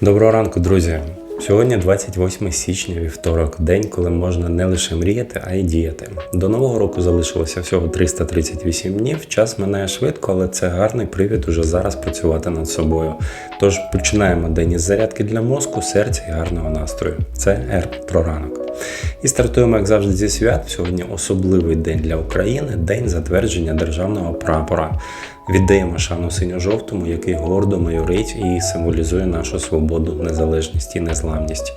Доброго ранку, друзі! Сьогодні 28 січня, вівторок, день, коли можна не лише мріяти, а й діяти. До нового року залишилося всього 338 днів. Час минає швидко, але це гарний привід уже зараз працювати над собою. Тож починаємо день із зарядки для мозку, серця і гарного настрою. Це Р про ранок. І стартуємо, як завжди, зі свят. Сьогодні особливий день для України, день затвердження державного прапора. Віддаємо шану синьо-жовтому, який гордо майорить і символізує нашу свободу, незалежність і незламність.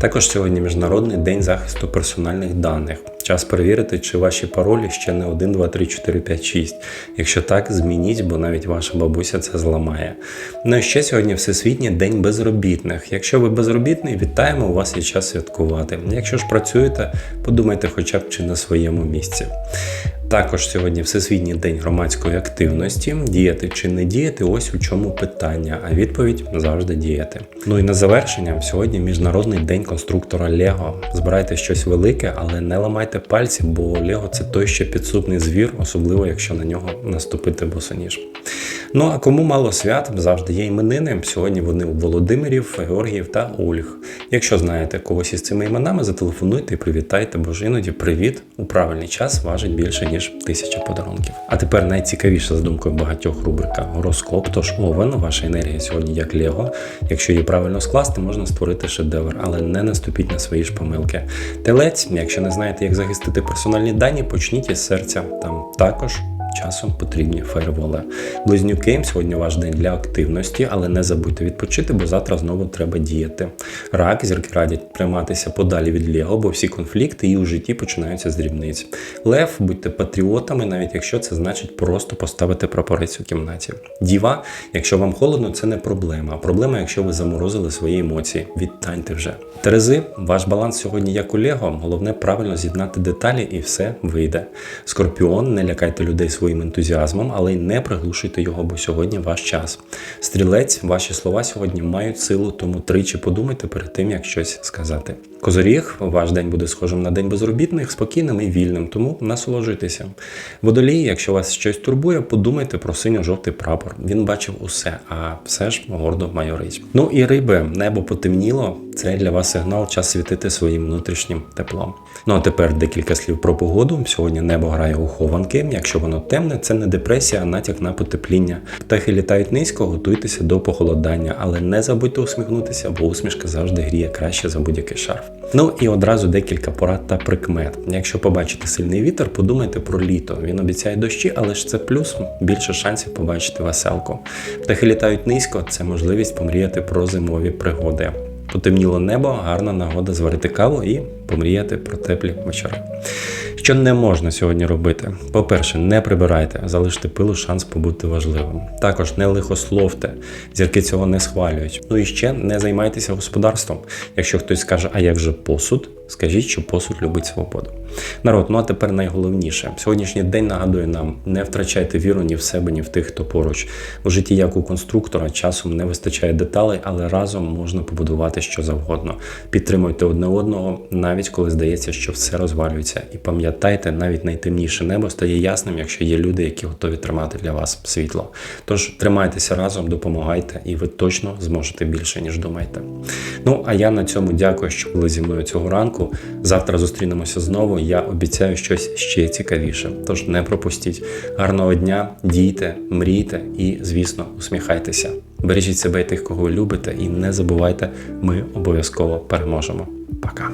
Також сьогодні Міжнародний день захисту персональних даних. Час перевірити, чи ваші паролі ще не 1, 2, 3, 4, 5, 6. Якщо так, змініть, бо навіть ваша бабуся це зламає. Ну і ще сьогодні Всесвітній день безробітних. Якщо ви безробітний, вітаємо, у вас є час святкувати. Якщо ж працюєте, подумайте хоча б чи на своєму місці. Також сьогодні Всесвітній день громадської активності. Діяти чи не діяти, ось у чому питання, а відповідь завжди діяти. Ну і на завершення, сьогодні Міжнародний день конструктора Лего. Збирайте щось велике, але не ламайте пальці, бо Лего це той ще підсудний звір, особливо якщо на нього наступити босоніж. Ну а кому мало свят, завжди є іменини. Сьогодні вони у Володимирів, Георгіїв та Ольг. Якщо знаєте когось із цими іменами, зателефонуйте і привітайте, бо ж іноді привіт у правильний час важить більше ніж тисяча подарунків. А тепер найцікавіша за думкою багатьох рубрика гороскоп. Тож овен, ваша енергія сьогодні як Лего. Якщо її правильно скласти, можна створити шедевр, але не наступіть на свої ж помилки. Телець, якщо не знаєте, як захистити персональні дані, почніть із серця. Там також часом потрібні фаєрволи. Близнюки, сьогодні ваш день для активності, але не забудьте відпочити, бо завтра знову треба діяти. Рак, зірки радять триматися подалі від Лего, бо всі конфлікти і у житті починаються з дрібниць. Лев, будьте патріотами, навіть якщо це значить просто поставити прапорець у кімнаті. Діва, якщо вам холодно, це не проблема. Проблема, якщо ви заморозили свої емоції. Відтаньте вже. Терези, ваш баланс сьогодні як у Лего. Головне правильно з'єднати деталі і все вийде. Скорпіон, не лякайте людей своїм ентузіазмом, але й не приглушуйте його, бо сьогодні ваш час. Стрілець, ваші слова сьогодні мають силу, тому тричі подумайте перед тим, як щось сказати. Козоріг, ваш день буде схожим на день безробітних, спокійним і вільним, тому насолоджуйтеся. Водолій, якщо вас щось турбує, подумайте про синьо-жовтий прапор. Він бачив усе, а все ж гордо майорить. Ну і риби, небо потемніло. Це для вас сигнал, час світити своїм внутрішнім теплом. Ну а тепер декілька слів про погоду. Сьогодні небо грає у хованки. Якщо воно темне, це не депресія, а натяк на потепління. Птахи літають низько, готуйтеся до похолодання, але не забудьте усміхнутися, бо усмішка завжди гріє краще за будь-який шарф. Ну і одразу декілька порад та прикмет. Якщо побачите сильний вітер, подумайте про літо. Він обіцяє дощі, але ж це плюс більше шансів побачити веселку. Птахи літають низько, це можливість помріяти про зимові пригоди. Потемніло небо, гарна нагода зварити каву і помріяти про теплі вечори. Що не можна сьогодні робити? По-перше, не прибирайте, залиште пилу шанс побути важливим. Також не лихословте, зірки цього не схвалюють. Ну і ще не займайтеся господарством. Якщо хтось скаже, а як же посуд, скажіть, що посуд любить свободу. Народ, ну а тепер найголовніше. Сьогоднішній день нагадує нам: не втрачайте віру ні в себе, ні в тих, хто поруч. У житті, як у конструктора, часом не вистачає деталей, але разом можна побудувати що завгодно. Підтримуйте одне одного, навіть коли здається, що все розвалюється. І пам'ятайте, навіть найтемніше небо стає ясним, якщо є люди, які готові тримати для вас світло. Тож тримайтеся разом, допомагайте, і ви точно зможете більше, ніж думаєте. Ну а я на цьому дякую, що були зі мною цього ранку. Завтра зустрінемося знову. Я обіцяю щось ще цікавіше. Тож не пропустіть. Гарного дня, дійте, мрійте і, звісно, усміхайтеся. Бережіть себе і тих, кого любите, і не забувайте, ми обов'язково переможемо. Пока.